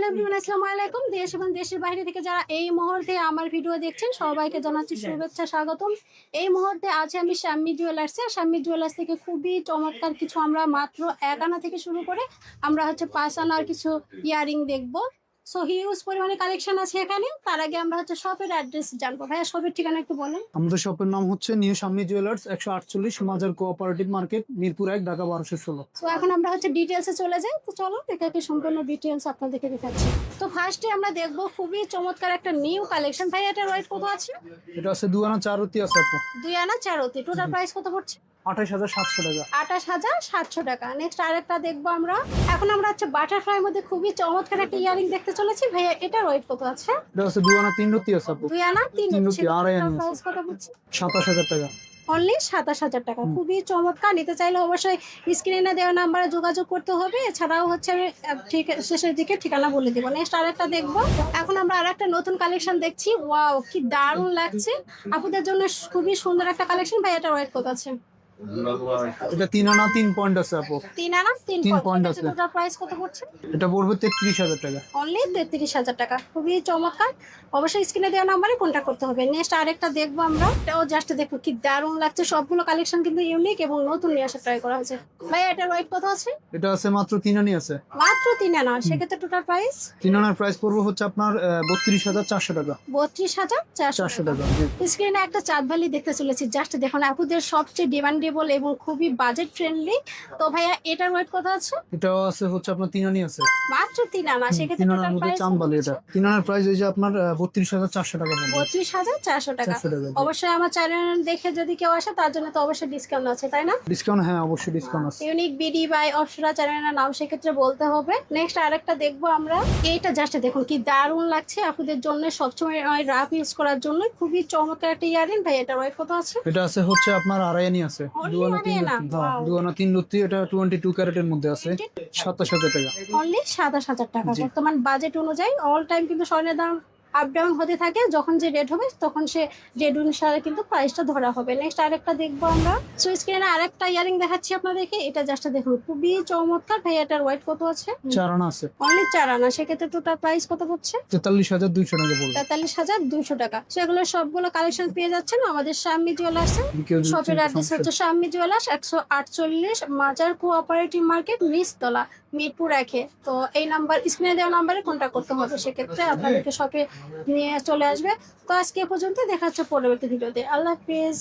Hello আসসালামু আলাইকুম। দেশ এবং দেশের বাইরে থেকে যারা এই মুহূর্তে আমার ভিডিও দেখছেন সবাইকে জানাচ্ছি শুভেচ্ছা স্বাগতম। এই মুহূর্তে আছে আমি শাম্মী জুয়েলার্সে শাম্মী জুয়েলার্স থেকে খুবই চমৎকার কিছু আমরা মাত্র এক আনা থেকে শুরু করে আমরা হচ্ছে পাঁচ আনার কিছু ইয়ারিং দেখব। সো হিউজ পরিমাণে কালেকশন আছে এখানে। তার আগে আমরা হচ্ছে শপের অ্যাড্রেস জানব। ভাইয়া শপের ঠিকানা একটু বলেন। আমাদের শপের নাম হচ্ছে নিউ শাম্মী জুয়েলার্স একশো আটচল্লিশ মাজার কোঅপারেটিভ মার্কেট মিরপুর এক ঢাকা বারোশো ষোলো। তো এখন আমরা হচ্ছে ডিটেলসে চলে যাই। তো চলো এটাকে সম্পূর্ণ ডিটেলস আপনাদেরকে দেখাচ্ছি। তো ফার্স্টে আমরা দেখব খুবই চমৎকার একটা নিউ কালেকশন ভাই এটার ওয়েট কত আছে? এটা আছে দু আনা চার রতি আছে দুই আনা চারতি টোটাল প্রাইস কত পড়ছে? আঠাশ হাজার সাতশো টাকা। আঠাশ হাজার সাতশো টাকা। নেক্সট আরেকটা দেখব আমরা। এখন আমরা হচ্ছে বাটারফ্লাইয়ের মধ্যে খুবই চমৎকার একটা ইয়ারিং দেখতে চলেছি ভাইয়া এটার ওয়েট কত আছে? এটা আছে দু আনা তিন রতি আছে দুই আনা তিন রুপি, আড়াই আনা প্রাইস কত সাতাশ হাজার টাকা। অনলি সাতাশ হাজার টাকা। খুবই চমৎকার। নিতে চাইলে অবশ্যই স্ক্রিনে দেওয়া নাম্বারে যোগাযোগ করতে হবে। এছাড়াও হচ্ছে আমি ঠিক শেষের দিকে ঠিকানা বলে দিব। নেক্সট আরেকটা দেখব। এখন আমরা আরেকটা নতুন কালেকশন দেখছি। ওয়াও কি দারুণ লাগছে। আপুদের জন্য খুবই সুন্দর একটা কালেকশন ভাই এটা ওয়েট কত আছে? এটা তিন আনা তিন পয়েন্ট আছে আপু। তিন আনা তিন পয়েন্ট। আছে। প্রাইস কত পড়ছে? এটা পড়বে তেত্রিশ হাজার টাকা। অনলি তেত্রিশ হাজার টাকা। খুবই চমৎকার। অবশ্যই স্ক্রিনে দেওয়া নাম্বারে কন্ট্যাক্ট করতে হবে। নেক্সট আরেকটা দেখব আমরা। এটাও জাস্ট দেখো কি দারুণ লাগছে। সবগুলো কালেকশন কিন্তু ইউনিক এবং নতুন নিয়ে আসা ট্রাই করা হয়েছে। ভাই এটার ওয়েট কত আছে? এটা আছে মাত্র তিন আনি আছে। মাত্র তিন আনা। সেক্ষেত্রে টোটাল প্রাইস তিন আনার প্রাইস পড়বে হচ্ছে আপনার বত্রিশ হাজার চারশো টাকা। বত্রিশ হাজার চারশো টাকা। স্ক্রিনে একটা চাঁদ ভ্যালি দেখতে চলেছি। জাস্ট দেখুন আপুদের সবচেয়ে ডিমান্ডেবল এবং খুবই বাজেট ফ্রেন্ডলি তো ভাইয়া এটার ওয়েট কত আছে? এটাও আছে হচ্ছে আপনার তিন আনি আছে। মাত্র তিন আনা। সেক্ষেত্রে টোটাল প্রাইস চাঁদবালি এটা তিন আনার প্রাইস এই যে আপনার বত্রিশ হাজার চারশো টাকা বত্রিশ হাজার চারশো টাকা। অবশ্যই আমার চ্যানেল দেখে যদি কেউ আসে তার জন্য তো অবশ্যই ডিসকাউন্ট আছে তাই না? ডিসকাউন্ট হ্যাঁ অবশ্যই ডিসকাউন্ট আছে। ইউনিক বিডি বাই অপসরা চ্যানেলের নাম সেক্ষেত্রে বলতে হবে। নেক্সট আরেকটা দেখব আমরা। এইটা জাস্ট দেখুন কি দারুণ লাগছে আপনাদের জন্য সবসময় রাফ ইউজ করার জন্য। খুবই চমৎকার একটা ইয়ারিং। ভাই এটা ওয়েট কত আছে? এটা আছে হচ্ছে আপনার আড়াইয়ানি আছে। দুয়ানা তিন আড়াইয়ানা? রুটি Wow. দুয়ানা তিন রুটি এটা টোয়েন্টি টু ক্যারেটের মধ্যে আছে সাতাশ হাজার টাকা অনলি সাতাশ হাজার টাকা বর্তমান বাজেট অনুযায়ী অল টাইম কিন্তু স্বর্ণের দাম আপ ডাউন হতে থাকে যখন যে রেট হবে তখন সে রেট অনুসারে কিন্তু প্রাইসটা ধরা হবে। নেক্সট আরেকটা দেখব আমরা। সো স্ক্রিনে আরেকটা ইয়ারিং দেখাচ্ছি আপনাদেরকে। এটা জাস্ট দেখুন খুবই চমৎকার। ভাই এটার ওয়েট কত আছে? চার আনা আছে। অনলি চার আনা সেক্ষেত্রে টোটাল প্রাইস কত পড়ছে তেতাল্লিশ হাজার দুইশো টাকা পড়বে। তেতাল্লিশ হাজার দুশো টাকা। সেগুলো সবগুলো কালেকশন পেয়ে যাচ্ছেন আমাদের শাম্মী জুয়েলার্সে শপের অ্যাড্রেস হচ্ছে শাম্মী জুয়েলার্স একশো আটচল্লিশ মাজার কোঅপারেটিভ মার্কেট নিচতলা মিরপুর একে তো এই নাম্বার স্ক্রিনে দেওয়া নাম্বারে কন্ট্যাক্ট করতে হবে। সেক্ষেত্রে আপনাদেরকে শপে নিয়ে চলে আসবে। তো আজকে পর্যন্ত দেখা হচ্ছে পরবর্তী ভিডিওতে। আল্লাহ হাফিজ।